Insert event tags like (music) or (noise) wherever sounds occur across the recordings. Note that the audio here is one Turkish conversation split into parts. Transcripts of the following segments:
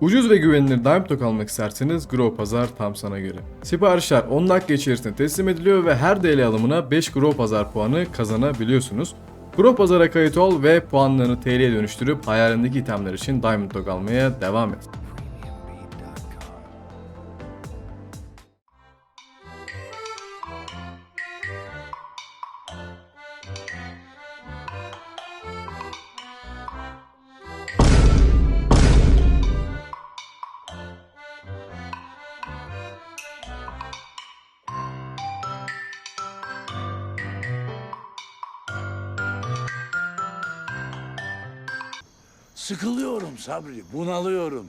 Ucuz ve güvenilir Diamond Dog almak isterseniz Grow Pazar tam sana göre. Siparişler 10 dakika içerisinde teslim ediliyor ve her DL alımına 5 Grow Pazar puanı kazanabiliyorsunuz. Grow Pazar'a kayıt ol ve puanlarını TL'ye dönüştürüp hayalindeki itemler için Diamond Dog almaya devam et. Sıkılıyorum Sabri, bunalıyorum.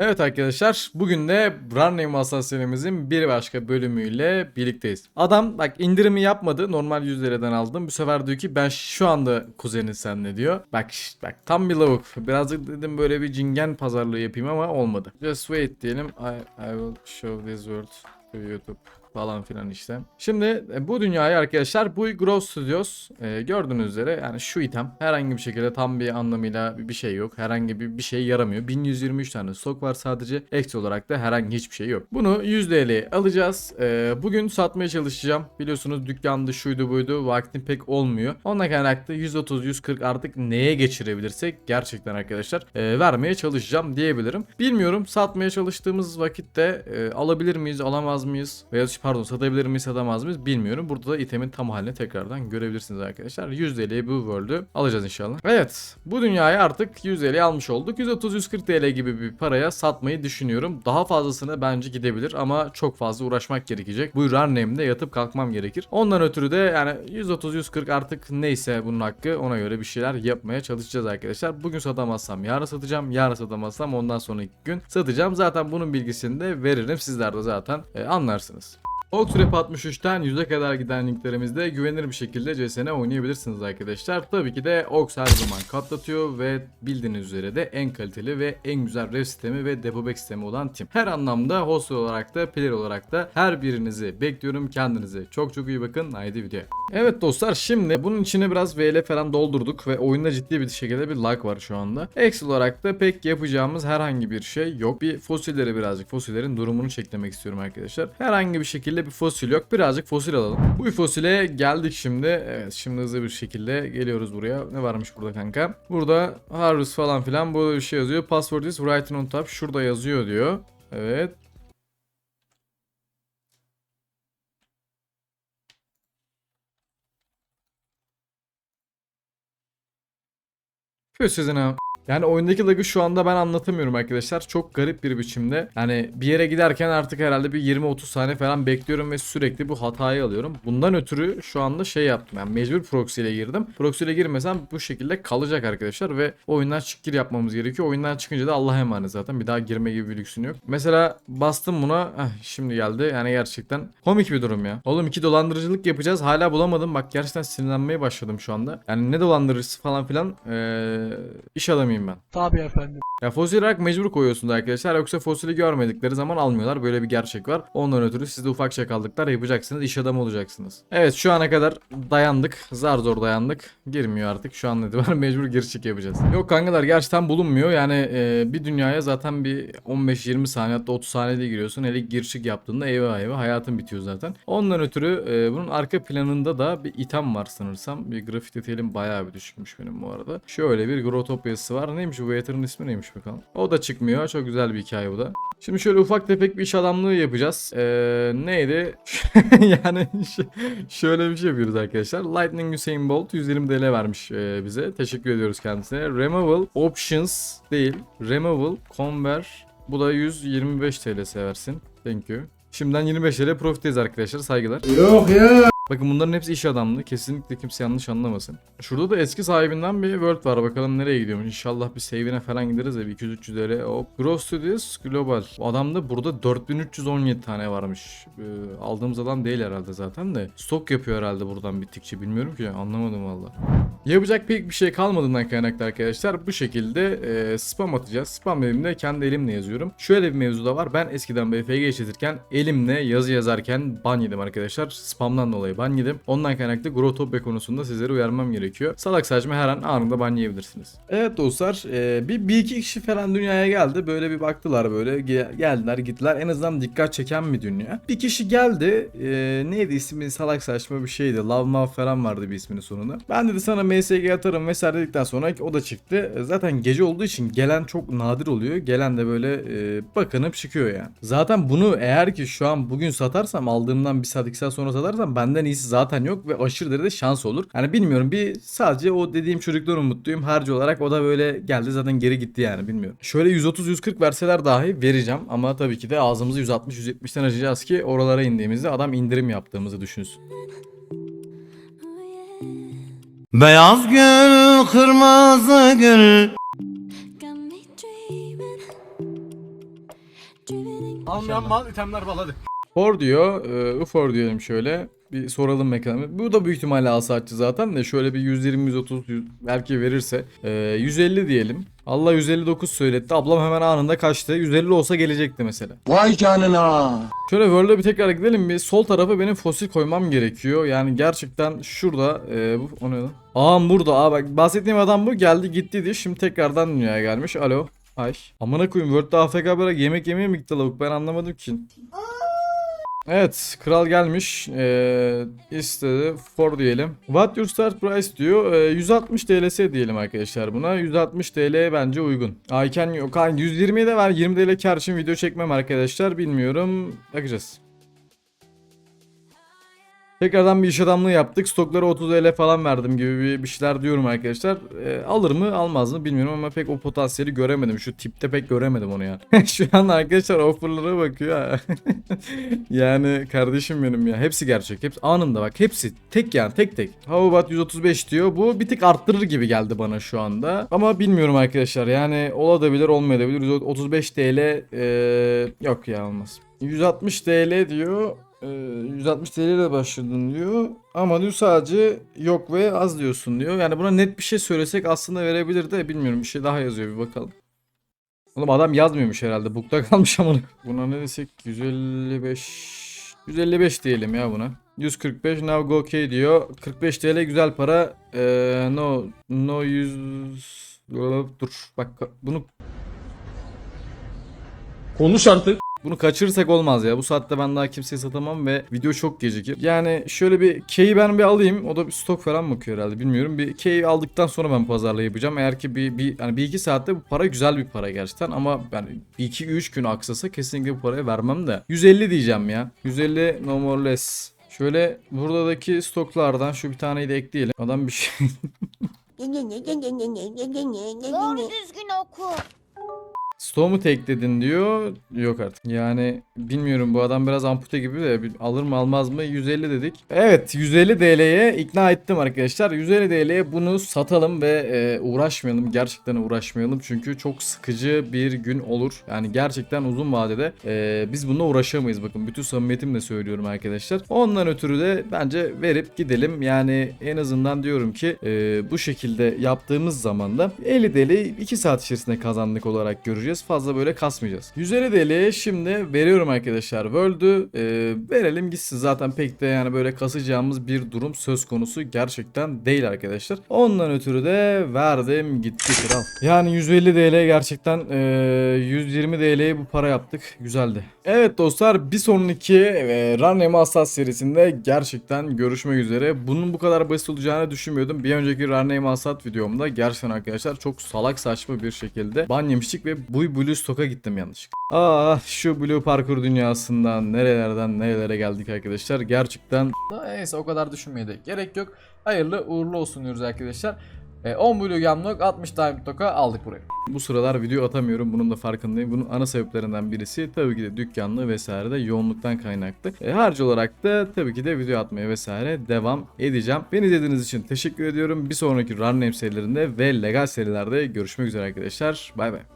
Evet arkadaşlar bugün de Run Name Assassin'imizin bir başka bölümüyle birlikteyiz. Adam bak indirimi yapmadı normal 100 liradan aldım. Bu sefer diyor ki ben şu anda kuzenin sen ne diyor. Bak bak tam bir lavuk. Birazcık dedim böyle bir cingen pazarlığı yapayım ama olmadı. Just wait diyelim. I, I will show this world to YouTube falan filan işte. Şimdi e, bu dünyayı arkadaşlar bu Grow Studios e, gördüğünüz üzere yani şu item herhangi bir şekilde tam bir anlamıyla bir şey yok. Herhangi bir bir şey yaramıyor. 1123 tane stok var sadece. Eksi olarak da herhangi hiçbir şey yok. Bunu 100 TL alacağız. E, bugün satmaya çalışacağım. Biliyorsunuz dükkanda şuydu buydu. Vaktim pek olmuyor. Onunla kaynaklı 130-140 artık neye geçirebilirsek gerçekten arkadaşlar e, vermeye çalışacağım diyebilirim. Bilmiyorum satmaya çalıştığımız vakitte e, alabilir miyiz alamaz mıyız? Veya pardon satabilir miyiz satamaz mıyız bilmiyorum. Burada da itemin tam halini tekrardan görebilirsiniz arkadaşlar. 100 TL'ye bu world'ü alacağız inşallah. Evet bu dünyayı artık 100 TL'ye almış olduk. 130-140 TL gibi bir paraya satmayı düşünüyorum. Daha fazlasına bence gidebilir ama çok fazla uğraşmak gerekecek. Bu run name'de yatıp kalkmam gerekir. Ondan ötürü de yani 130-140 artık neyse bunun hakkı ona göre bir şeyler yapmaya çalışacağız arkadaşlar. Bugün satamazsam yarın satacağım. Yarın satamazsam ondan sonraki gün satacağım. Zaten bunun bilgisini de veririm. Sizler de zaten e, anlarsınız. Oxrep 63'ten 100'e kadar giden linklerimizde güvenilir bir şekilde CSN oynayabilirsiniz arkadaşlar. Tabii ki de Ox her zaman katlatıyor ve bildiğiniz üzere de en kaliteli ve en güzel rev sistemi ve depo back sistemi olan tim. Her anlamda host olarak da player olarak da her birinizi bekliyorum. Kendinize çok çok iyi bakın. Haydi videoya. Evet dostlar şimdi bunun içine biraz VL falan doldurduk ve oyunda ciddi bir şekilde bir lag var şu anda. Ekstra olarak da pek yapacağımız herhangi bir şey yok. Bir fosilleri birazcık fosillerin durumunu çeklemek istiyorum arkadaşlar. Herhangi bir şekilde bir fosil yok. Birazcık fosil alalım. Bu fosile geldik şimdi. Evet şimdi hızlı bir şekilde geliyoruz buraya. Ne varmış burada kanka? Burada harvest falan filan burada bir şey yazıyor. Password is written on top. Şurada yazıyor diyor. Evet. Püh sizin. Yani oyundaki lag'ı şu anda ben anlatamıyorum arkadaşlar. Çok garip bir biçimde. Yani bir yere giderken artık herhalde bir 20-30 saniye falan bekliyorum ve sürekli bu hatayı alıyorum. Bundan ötürü şu anda şey yaptım. Yani mecbur proxy ile girdim. Proxy ile girmesem bu şekilde kalacak arkadaşlar ve oyundan çık gir yapmamız gerekiyor. Oyundan çıkınca da Allah'a emanet zaten. Bir daha girme gibi bir lüksün yok. Mesela bastım buna. Heh, şimdi geldi. Yani gerçekten komik bir durum ya. Oğlum iki dolandırıcılık yapacağız. Hala bulamadım. Bak gerçekten sinirlenmeye başladım şu anda. Yani ne dolandırıcısı falan filan ee, iş adamıyım ben. Tabii efendim. Ya fosil olarak mecbur koyuyorsunuz arkadaşlar. Yoksa fosili görmedikleri zaman almıyorlar. Böyle bir gerçek var. Ondan ötürü siz de ufak çakallıklar yapacaksınız. iş adamı olacaksınız. Evet şu ana kadar dayandık. Zar zor dayandık. Girmiyor artık. Şu an itibaren (laughs) mecbur giriş çık yapacağız. Yok kankalar gerçekten bulunmuyor. Yani e, bir dünyaya zaten bir 15-20 saniye hatta 30 saniyede giriyorsun. Hele giriş çık yaptığında eyvah eyvah hayatın bitiyor zaten. Ondan ötürü e, bunun arka planında da bir item var sanırsam. Bir grafik detailim bayağı bir düşükmüş benim bu arada. Şöyle bir grotopyası var. Neymiş bu Waiter'ın ismi neymiş bakalım. O da çıkmıyor. Çok güzel bir hikaye bu da. Şimdi şöyle ufak tefek bir iş adamlığı yapacağız. Ee, neydi? (laughs) yani şöyle bir şey yapıyoruz arkadaşlar. Lightning Usain Bolt 120 TL vermiş e, bize. Teşekkür ediyoruz kendisine. Removal Options değil. Removal Conver. Bu da 125 TL seversin. Thank you. Şimdiden 25 TL profiteyiz arkadaşlar. Saygılar. Yok ya. Bakın bunların hepsi iş adamlığı. Kesinlikle kimse yanlış anlamasın. Şurada da eski sahibinden bir Word var. Bakalım nereye gidiyormuş. İnşallah bir save'ine falan gideriz de bir 200-300 TL. Hop. Gross Studios Global. Adamda burada 4317 tane varmış. Ee, aldığımız adam değil herhalde zaten de. Stok yapıyor herhalde buradan bittikçe. Bilmiyorum ki. Anlamadım valla. Yapacak pek bir şey kalmadığından kaynaklı arkadaşlar bu şekilde e, spam atacağız. Spam dediğimde kendi elimle yazıyorum. Şöyle bir mevzu da var. Ben eskiden BFG işletirken elimle yazı yazarken ban yedim arkadaşlar. Spamdan dolayı ban yedim. Ondan kaynaklı Grotopia konusunda sizleri uyarmam gerekiyor. Salak saçma her an anında ban yiyebilirsiniz. Evet dostlar e, bir, bir iki kişi falan dünyaya geldi. Böyle bir baktılar böyle ge- geldiler gittiler. En azından dikkat çeken bir dünya. Bir kişi geldi. E, neydi ismi salak saçma bir şeydi. Love Mav falan vardı bir isminin sonunda. Ben dedi sana MSG atarım vesaire dedikten sonra o da çıktı. E, Zaten gece olduğu için gelen çok nadir oluyor. Gelen de böyle e, bakınıp çıkıyor yani. Zaten bunu eğer ki şu an bugün satarsam aldığımdan bir saat iki saat sonra satarsam benden iyisi zaten yok ve aşırı derecede şans olur. Yani bilmiyorum bir sadece o dediğim çocuktan umutluyum. Harcı olarak o da böyle geldi zaten geri gitti yani bilmiyorum. Şöyle 130-140 verseler dahi vereceğim ama tabii ki de ağzımızı 160-170'ten açacağız ki oralara indiğimizde adam indirim yaptığımızı düşünsün. Beyaz gül, kırmızı gül Almayan mal itemler bal hadi. For diyor. E, for diyelim şöyle. Bir soralım mekanı. Bu da büyük ihtimalle alsatçı zaten de şöyle bir 120 130 100 belki verirse e, 150 diyelim. Allah 159 söyletti. Ablam hemen anında kaçtı. 150 olsa gelecekti mesela. Vay canına. Şöyle World'e bir tekrar gidelim bir. Sol tarafa benim fosil koymam gerekiyor. Yani gerçekten şurada e, bu o ne lan? Aa burada. Aa bak bahsettiğim adam bu. Geldi gitti diye. Şimdi tekrardan dünyaya gelmiş. Alo. Ay. Amına koyayım World'da AFK bırak yemek yemeye mi gitti lavuk? Ben anlamadım ki. Evet, kral gelmiş. Ee, istedi. For diyelim. What your start price diyor. Ee, 160 TL'si diyelim arkadaşlar buna. 160 TL bence uygun. Ayken yok. Ha, 120'ye de var. 20 TL kar için video çekmem arkadaşlar. Bilmiyorum. Bakacağız. Tekrardan bir iş adamlığı yaptık. Stoklara 30 TL falan verdim gibi bir, bir şeyler diyorum arkadaşlar. Ee, alır mı almaz mı bilmiyorum ama pek o potansiyeli göremedim. Şu tipte pek göremedim onu yani. (laughs) Şu an arkadaşlar offerlara bakıyor (laughs) yani kardeşim benim ya. Hepsi gerçek. Hepsi anında bak. Hepsi tek yani tek tek. How about 135 diyor. Bu bir tık arttırır gibi geldi bana şu anda. Ama bilmiyorum arkadaşlar. Yani olabilir olmayabilir. 135 TL ee, yok ya olmaz. 160 TL diyor. Ee, 160 TL ile başladın diyor. Ama diyor sadece yok ve az diyorsun diyor. Yani buna net bir şey söylesek aslında verebilir de bilmiyorum bir şey daha yazıyor bir bakalım. Oğlum adam yazmıyormuş herhalde. Bukta (laughs) kalmış ama. Buna ne desek 155 155 diyelim ya buna. 145 now go okay diyor. 45 TL güzel para. Ee, no no 100 dur bak bunu Konuş artık. Bunu kaçırırsak olmaz ya. Bu saatte ben daha kimseye satamam ve video çok gecikir. Yani şöyle bir key'i ben bir alayım. O da bir stok falan bakıyor herhalde bilmiyorum. Bir key aldıktan sonra ben pazarlığı yapacağım. Eğer ki bir, bir, hani bir iki saatte bu para güzel bir para gerçekten. Ama yani bir iki üç gün aksasa kesinlikle bu parayı vermem de. 150 diyeceğim ya. 150 no more less. Şöyle buradaki stoklardan şu bir taneyi de ekleyelim. Adam bir şey Doğru düzgün oku. Stoğu mu tekledin diyor. Yok artık. Yani bilmiyorum bu adam biraz ampute gibi de alır mı almaz mı 150 dedik. Evet 150 TL'ye ikna ettim arkadaşlar. 150 TL'ye bunu satalım ve e, uğraşmayalım. Gerçekten uğraşmayalım. Çünkü çok sıkıcı bir gün olur. Yani gerçekten uzun vadede e, biz bununla uğraşamayız. Bakın bütün samimiyetimle söylüyorum arkadaşlar. Ondan ötürü de bence verip gidelim. Yani en azından diyorum ki e, bu şekilde yaptığımız zaman da 50 TL'yi 2 saat içerisinde kazandık olarak göreceğiz. Fazla böyle kasmayacağız. 150 TL'ye şimdi veriyorum arkadaşlar. World'ü e, verelim gitsin. Zaten pek de yani böyle kasacağımız bir durum söz konusu gerçekten değil arkadaşlar. Ondan ötürü de verdim gitti kral. Yani 150 TL gerçekten e, 120 TL'ye bu para yaptık. Güzeldi. Evet dostlar bir sonraki e, Run Asas serisinde gerçekten görüşmek üzere. Bunun bu kadar basit olacağını düşünmüyordum. Bir önceki Run Asat videomda gerçekten arkadaşlar çok salak saçma bir şekilde ban yemiştik ve bu Blue Stock'a gittim yanlışlıkla. Ah şu Blue Parkur dünyasından nerelerden nerelere geldik arkadaşlar. Gerçekten neyse o kadar düşünmeye de gerek yok. Hayırlı uğurlu olsun diyoruz arkadaşlar. E, 10 Blue Gamlock 60 Diamond Toka aldık buraya. Bu sıralar video atamıyorum bunun da farkındayım. Bunun ana sebeplerinden birisi tabii ki de dükkanlı vesaire de yoğunluktan kaynaklı. E, harcı olarak da tabii ki de video atmaya vesaire devam edeceğim. Beni izlediğiniz için teşekkür ediyorum. Bir sonraki Run Name serilerinde ve legal serilerde görüşmek üzere arkadaşlar. Bay bay.